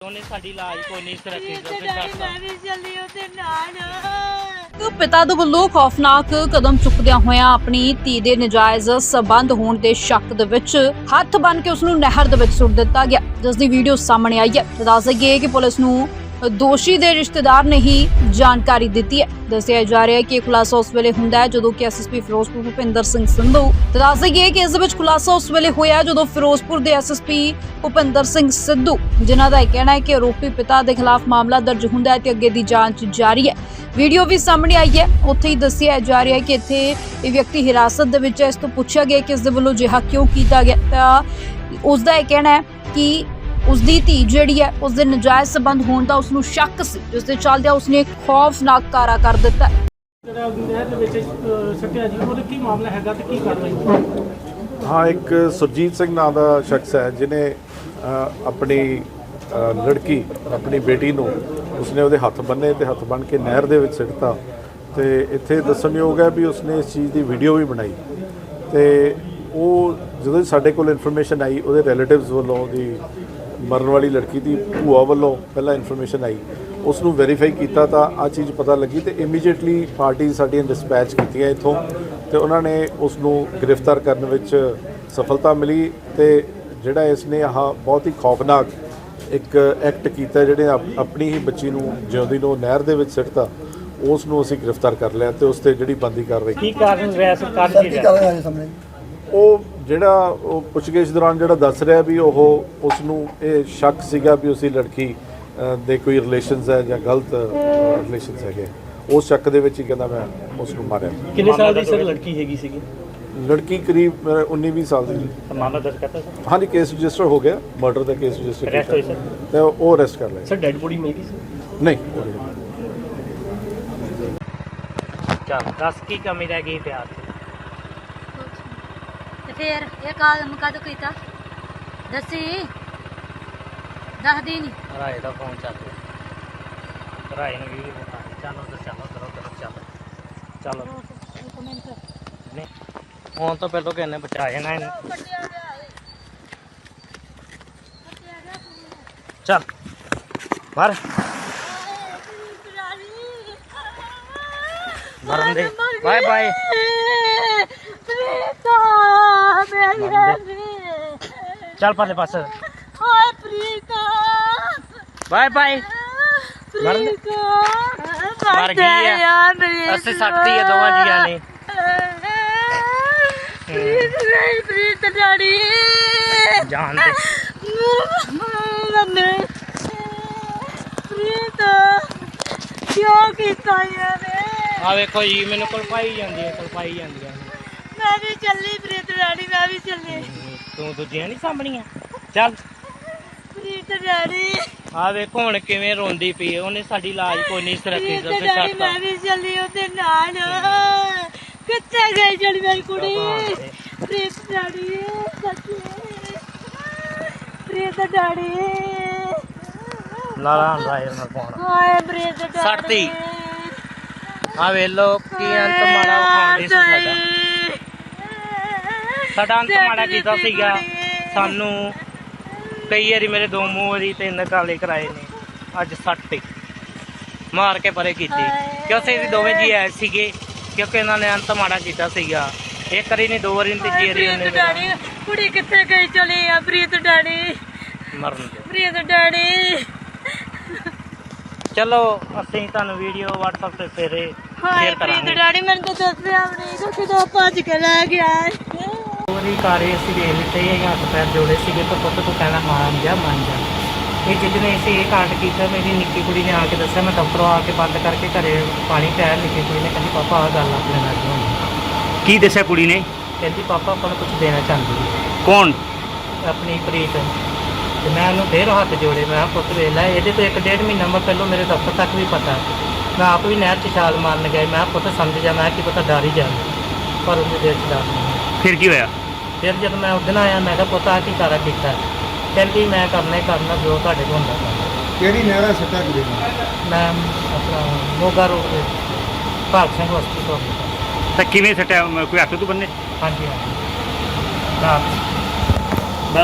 ਉਹਨੇ ਸਾਡੀ ਲਾਜ ਕੋਈ ਨਹੀਂ ਰੱਖੀ ਤੇ ਤੇ ਡੈਡੀ ਮੈਂ ਵੀ ਚੱਲੀ ਉਹਦੇ ਨਾਲ। ਇੱਕ ਪਿਤਾ ਦੇ ਵੱਲੋਂ ਖੌਫਨਾਕ ਕਦਮ ਚੁੱਕਦਿਆਂ ਹੋਇਆਂ ਆਪਣੀ ਧੀ ਦੇ ਨਜਾਇਜ਼ ਸਬੰਧ ਹੋਣ ਦੇ ਸ਼ੱਕ ਦੇ ਵਿੱਚ ਹੱਥ ਬੰਨ ਕੇ ਉਸ ਨੂੰ ਨਹਿਰ ਦੇ ਵਿੱਚ ਸੁੱਟ ਦਿੱਤਾ ਗਿਆ। ਜਿਸ ਦੀ ਵੀਡੀਓ ਸਾਹਮਣੇ ਆਈ ਹੈ। ਦੱਸ ਦਈਏ ਕਿ ਪੁਲਿਸ ਨੂੰ ਦੋਸ਼ੀ ਦੇ ਰਿਸ਼ਤੇਦਾਰ ਨੇ ਹੀ ਜਾਣਕਾਰੀ ਦਿੱਤੀ ਹੈ। ਦੱਸਿਆ ਜਾ ਰਿਹਾ ਹੈ ਕਿ ਇਹ ਖੁਲਾਸਾ ਉਸ ਵੇਲੇ ਹੁੰਦਾ ਹੈ ਜਦੋਂ ਕਿ ਐਸਐਸਪੀ ਫਿਰੋਜ਼ਪੁਰ ਭੁਪਿੰਦਰ ਸਿੰਘ ਸੰਧੂ ਤੇ ਦੱਸ ਦਈਏ ਕਿ ਇਸ ਵਿੱਚ ਖੁਲਾਸਾ ਉਸ ਵੇਲੇ ਹੋਇਆ ਜਦੋਂ ਫਿਰੋਜ਼ਪੁਰ ਦੇ ਐਸਐਸਪੀ ਭੁਪਿੰਦਰ ਸਿੰਘ ਸਿੱਧੂ, ਜਿਨ੍ਹਾਂ ਦਾ ਇਹ ਕਹਿਣਾ ਹੈ ਕਿ ਆਰੋਪੀ ਪਿਤਾ ਦੇ ਖਿਲਾਫ ਮਾਮਲਾ ਦਰਜ ਹੁੰਦਾ ਹੈ ਤੇ ਅੱਗੇ ਦੀ ਜਾਂਚ ਜਾਰੀ ਹੈ। ਵੀਡੀਓ ਵੀ ਸਾਹਮਣੇ ਆਈ ਹੈ। ਉੱਥੇ ਹੀ ਦੱਸਿਆ ਜਾ ਰਿਹਾ ਹੈ ਕਿ ਇੱਥੇ ਇਹ ਵਿਅਕਤੀ ਹਿਰਾਸਤ ਦੇ ਵਿੱਚ ਹੈ। ਇਸ ਤੋਂ ਪੁੱਛਿਆ ਗਿਆ ਕਿ ਇਸ ਦੇ ਵੱਲੋਂ ਜਿਹਾ ਕਿਉਂ ਕੀਤਾ ਗਿਆ ਤਾਂ ਉਸ ਦਾ ਇਹ ਕਹਿਣਾ ਹੈ ਕਿ ਉਸ ਦੀ ਧੀ ਜਿਹੜੀ ਹੈ ਉਸ ਦੇ ਨਜਾਇਜ਼ ਸਬੰਧ ਹੋਣ ਦਾ ਉਸ ਨੂੰ ਸ਼ੱਕ ਸੀ ਜਿਸ ਦੇ ਚੱਲਦਿਆਂ ਉਸਨੇ ਖੌਫਨਾਕ ਕਾਰਾ ਕਰ ਦਿੱਤਾ ਹੈ। ਜਿਹੜਾ ਨਹਿਰ ਦੇ ਵਿੱਚ ਅਹ, ਸੱਟਿਆ ਜੀ ਉਹਦੇ ਕੀ ਮਾਮਲਾ ਹੈਗਾ ਤੇ ਕੀ ਕਾਰਵਾਈ ਹਾਂ ਇੱਕ ਸੁਰਜੀਤ ਸਿੰਘ ਨਾਂ ਦਾ ਸ਼ਖਸ ਹੈ ਜਿਨੇ ਆਪਣੀ ਲੜਕੀ ਆਪਣੀ ਬੇਟੀ ਨੂੰ ਉਸਨੇ ਉਹਦੇ ਹੱਥ ਬੰਨੇ ਤੇ ਹੱਥ ਬੰਨ ਕੇ ਨਹਿਰ ਦੇ ਵਿੱਚ ਸਿੱਟਤਾ। ਤੇ ਇੱਥੇ ਦੱਸਣਯੋਗ ਹੈ ਵੀ ਉਸਨੇ ਇਸ ਚੀਜ਼ ਦੀ ਵੀਡੀਓ ਵੀ ਬਣਾਈ। ਤੇ ਉਹ ਜਦੋਂ ਸਾਡੇ ਕੋਲ ਇਨਫੋਰਮੇਸ਼ਨ ਆਈ ਉਹਦੇ ਰਿਲੇਟਿਵਸ ਵੱਲੋਂ ਉਹਦੀ ਮਰਨ ਵਾਲੀ ਲੜਕੀ ਦੀ ਭੂਆ ਵੱਲੋਂ ਪਹਿਲਾਂ ਇਨਫੋਰਮੇਸ਼ਨ ਆਈ। ਉਸ ਨੂੰ ਵੈਰੀਫਾਈ ਕੀਤਾ ਤਾਂ ਆ ਚੀਜ਼ ਪਤਾ ਲੱਗੀ ਤੇ ਇਮੀਡੀਏਟਲੀ ਪਾਰਟੀ ਸਾਡੀਆਂ ਡਿਸਪੈਚ ਕੀਤੀਆਂ ਇੱਥੋਂ ਤੇ ਉਹਨਾਂ ਨੇ ਉਸ ਨੂੰ ਗ੍ਰਿਫਤਾਰ ਕਰਨ ਵਿੱਚ ਸਫਲਤਾ ਮਿਲੀ ਤੇ ਜਿਹੜਾ ਇਸ ਨੇ ਆਹ ਬਹੁਤ ਹੀ ਖੌਫਨਾਕ ਇੱਕ ਐਕਟ ਕੀਤਾ ਜਿਹੜੇ ਆਪ- ਆਪਣੀ ਹੀ ਬੱਚੀ ਨੂੰ ਜਿਉਂਦੀ ਨੂੰ ਨਹਿਰ ਦੇ ਵਿੱਚ ਸਿੱਟਤਾ ਉਸ ਨੂੰ ਅਸੀਂ ਗ੍ਰਿਫਤਾਰ ਕਰ ਲਿਆ ਤੇ ਉਸ ਤੇ ਜਿਹੜੀ ਬੰਦੀ ਕਾਰਵਾਈ ਕੀ ਕਾਰਨ ਵੈਸ ਕਾਰਨ ਸਰ ਕੀ ਕੀ ਰਿਹਾ? ਕਰ ਰਹੇ ਹੋ ਸਾਹਮਣੇ? ਉਹ ਜਿਹੜਾ ਉਹ ਪੁੱਛਗਿੱਛ ਦੌਰਾਨ ਜਿਹੜਾ ਦੱਸ ਰਿਹਾ ਵੀ ਉਹ ਉਸ ਨੂੰ ਇਹ ਸ਼ੱਕ ਸੀਗਾ ਵੀ ਉਸਦੀ ਲੜਕੀ ਦੇ ਕੋਈ ਰਿਲੇਸ਼ਨਸ ਹੈ ਜਾਂ ਗਲਤ ਰਿਲੇਸ਼ਨਸ ਹੈਗੇ। ਉਸ ਸ਼ੱਕ ਦੇ ਵਿੱਚ ਹੀ ਕਹਿੰਦਾ ਮੈਂ ਉਸ ਨੂੰ ਮਾਰਿਆ। ਕਿੰਨੇ ਸਾਲ ਦੀ ਸਰ ਲੜਕੀ ਹੈਗੀ ਸੀਗੀ? ਲੜਕੀ ਕਰੀਬ 19 20 ਸਾਲ ਦੀ। ਸੀ। ਮਾਮਲਾ ਦਰਜ ਕਰਤਾ ਸਰ? ਹਾਂਜੀ ਕੇਸ ਰਜਿਸਟਰ ਹੋ ਗਿਆ। ਮਰਡਰ ਦਾ ਕੇਸ ਰਜਿਸਟਰ ਹੋਈ ਕੀਤਾ ਸਰ? ਤੇ ਉਹ ਅਰੈਸਟ ਕਰ ਲਿਆ ਸਰ ਡੈਡ ਬੋਡੀ ਮਿਲ ਗਈ ਸੀ ਨਹੀਂ। ਚੱਲ ਦੱਸ ਕੀ ਕਮੀ ਰਹਿ ਗਈ ਪਿਆਰ ਤੇ ਫੇਰ ਇਹ ਕਾਲਮ ਕਦ ਕੀਤਾ? ਦੱਸੀ? ਦੱਸਦੀ ਨਹੀਂ ਰਾਏ ਦਾ ਫੋਨ ਚੱਲ ਰਿਹਾ ਰਾਏ ਨੂੰ ਵੀ ਬਤਾ ਚਲੋ ਤੇ ਚਲੋ ਕਰੋ ਕਰੋ ਚਲੋ। ਚਲੋ। ਨਹੀਂ ਫੋਨ ਤੋਂ ਪਹਿਲਾਂ ਕਿੰਨੇ ਬਚਾ ਜਾਣਾ ਇਹਨੂੰ? ਚੱਲ ਮਰ। ਮਰਨ ਦੇ। Bye bye. ਮੇਰੀ ਚੱਲ ਪਰਲੇ ਪਾਸੇ। ਹਾਏ ਪ੍ਰੀਤਾ। Bye bye. ਪ੍ਰੀਤਾ। ਮਰ ਗਈ ਆ। ਅਸੀਂ ਸੱਟਦੀ ਆ ਦੋਵਾਂ ਜੀਆਂ ਨੇ। ਪ੍ਰੀਤ ਨਹੀਂ ਪ੍ਰੀਤ ਡਾੜੀ ਜਾਣ ਦੇ। ਮੰਨੇ ਪ੍ਰੀਤ ਕਿਉਂ ਕੀਤਾ ਇਹਨੇ? ਆ ਵੇਖੋ ਜੀ ਮੈਨੂੰ ਕਲਪਾਈ ਜਾਂਦੀ ਹੈ ਕਲਪਾਈ ਜਾਂਦੀਆਂ ਨੇ। ਮੈਂ ਵੀ ਚੱਲੀ ਪ੍ਰੀਤ। ਡਾੜੀ ਮੈਂ ਵੀ ਚੱਲੀ। ਤੂੰ ਦੂਜੀਆਂ ਨਹੀਂ ਸਾਂਭਣੀਆਂ? ਚੱਲ। ਪ੍ਰੀਤ ਡਾੜੀ ਆ ਵੇਖੋ ਹੁਣ ਕਿਵੇਂ ਰੋਂਦੀ ਪਈ ਹੈ। ਉਹਨੇ ਸਾਡੀ ਲਾਜ ਕੋਈ ਨਹੀਂ ਰੱਖੀ ਪ੍ਰੀਤ ਦੱਸੇ ਛੱਡਤਾ। ਮੈਂ ਵੀ ਚੱਲੀ ਉਹਦੇ ਨਾਲ। ਕਿੱਥੇ ਗਈ ਜਿਹੜੀ ਮੇਰੀ ਕੁੜੀ? ਪ੍ਰੀਤ ਡਾੜੀ ਸੱਚੀ ਪ੍ਰੀਤ ਡਾੜੀ ਲਾਲਾ ਰਾਏ ਨਾਲ ਪਾਉਣਾ ਹਾਏ ਪ੍ਰੀਤ ਡਾੜੀ ਸੱਟਤੀ। ਆ ਵੇ ਲੋ ਕੀ ਅੰਤ ਮਾੜਾ ਵਿਖਾਉਂਦੇ ਸੀ ਸਾਡਾ। ਸਾਡਾ ਅੰਤ ਮਾੜਾ ਕੀਤਾ ਸੀਗਾ। ਸਾਨੂੰ ਕਈ ਵਾਰੀ ਮੇਰੇ ਦੋ ਮੂੰਹ ਵਾਰੀ ਤਿੰਨ ਕਾਲੇ ਕਰਾਏ ਨੇ। ਅੱਜ ਸੱਟ। ਮਾਰ ਕੇ ਪਰੇ ਕੀਤੀ। ਕਿਉਂਕਿ ਅਸੀਂ ਦੋਵੇਂ ਜੀ ਆਏ ਸੀਗੇ? ਕਿਉਂਕਿ ਇਹਨਾਂ ਨੇ ਅੰਤ ਮਾੜਾ ਕੀਤਾ ਸੀਗਾ। ਇੱਕ ਵਾਰੀ ਨਹੀਂ ਦੋ ਵਾਰੀ ਨਹੀਂ ਤੀਜੀ ਵਾਰੀ ਪ੍ਰੀਤ ਉਹਨੇ ਕੁੜੀ ਕਿੱਥੇ ਗਈ ਚਲੀ ਆ ਪ੍ਰੀਤ ਡਾੜੀ ਮਰਨ ਦੇ। ਪ੍ਰੀਤ ਡਾੜੀ ਚਲੋ ਅਸੀਂ ਤੁਹਾਨੂੰ ਵੀਡੀਓ WhatsApp ਤੇ ਫੇਰੇ ਸ਼ੇਅਰ ਪ੍ਰੀਤ ਕਰਾਂਗੇ। ਡਾੜੀ ਮੈਨੂੰ ਤਾਂ ਦੱਸਿਆ ਨਹੀਂ ਕਿ ਕਿਦੋਂ ਭੱਜ ਕੇ ਲੈ ਗਿਆ ਉਹਦੀ ਕਾਰੇ ਅਸੀਂ ਵੇਖ ਲਿੱਤੇ ਇਹ ਹੱਥ ਪੈਰ ਜੋੜੇ ਸੀਗੇ ਤਾਂ ਪੁੱਤ ਤੂੰ ਕਹਿਣਾ ਮੰਨ ਜਾ ਮੰਨ ਜਾ। ਇਹ ਜਿੱਦਨੇ ਅਸੀਂ ਇਹ ਕਾਂਡ ਕੀਤਾ ਮੇਰੀ ਨਿੱਕੀ ਕੁੜੀ ਨੇ ਆ ਕੇ ਦੱਸਿਆ ਮੈਂ ਦਫ਼ਤਰੋਂ ਆ ਕੇ ਬੰਦ ਕਰਕੇ ਘਰੇ ਪਾਣੀ ਪਿਆ ਨਿੱਕੀ ਕੁੜੀ ਨੇ ਕਹਿੰਦੀ ਪਾਪਾ ਆਹ ਗੱਲ ਆਪਣੇ ਨਾਲ ਹੋਣੀ। ਕੀ ਦੱਸਿਆ ਕੁੜੀ ਨੇ? ਕਹਿੰਦੀ ਪਾਪਾ ਆਪਾਂ ਨੂੰ ਕੁਝ ਦੇਣਾ ਚਾਹੁੰਦੀ ਹੈ ਕੌਣ? ਆਪਣੀ ਪ੍ਰੀਤ। ਤੇ ਮੈਂ ਉਹਨੂੰ ਫੇਰ ਹੱਥ ਜੋੜੇ ਮੈਂ ਕਿਹਾ ਪੁੱਤ ਵੇਖ ਲੈ ਇਹਦੇ ਤੋਂ ਇੱਕ ਡੇਢ ਮਹੀਨਾ ਮੈਂ ਪਹਿਲਾਂ ਮੇਰੇ ਦਫ਼ਤਰ ਤੱਕ ਵੀ ਪਤਾ। ਮੈਂ ਆਪ ਵੀ ਨਹਿਰ 'ਚ ਛਾਲ ਮਾਰਨ ਗਿਆ ਮੈਂ ਕਿਹਾ ਪੁੱਤ ਸਮਝ ਜਾ ਮੈਂ ਕੀ ਪਤਾ ਡਰ ਹੀ ਜਾਂਦਾ ਪਰ ਉਹਦੇ ਦਿਲ 'ਚ ਡਰ ਨਹੀਂ। ਫਿਰ ਕੀ ਹੋਇਆ? ਫਿਰ ਜਦ ਮੈਂ ਉਸ ਦਿਨ ਆਇਆ ਮੈਂ ਕਿਹਾ ਪੁੱਤ ਆ ਕੀ ਸਾਰਾ ਕੀਤਾ? ਕਹਿੰਦੀ ਮੈਂ ਕਰਨਾ ਹੀ ਕਰਨਾ ਜੋ ਤੁਹਾਡੇ ਕੋਲ ਹੁੰਦਾ ਕਰਨਾ। ਕਿਹੜੀ ਨਹਿਰਾ ਸੱਟਾ ਨੂੰ ਮੈਂ ਆਪਣਾ ਮੋਗਾ ਰੋਡ ਤੇ ਭਾਗ ਸਿੰਘ ਹਸਪੀਟਲ ਤਾਂ। ਕਿਵੇਂ ਸੱਟਿਆ? ਕੋਈ ਹੱਥ ਤੋਂ ਬੰਨੇ? ਹਾਂਜੀ ਹਾਂਜੀ। ਰਾਤ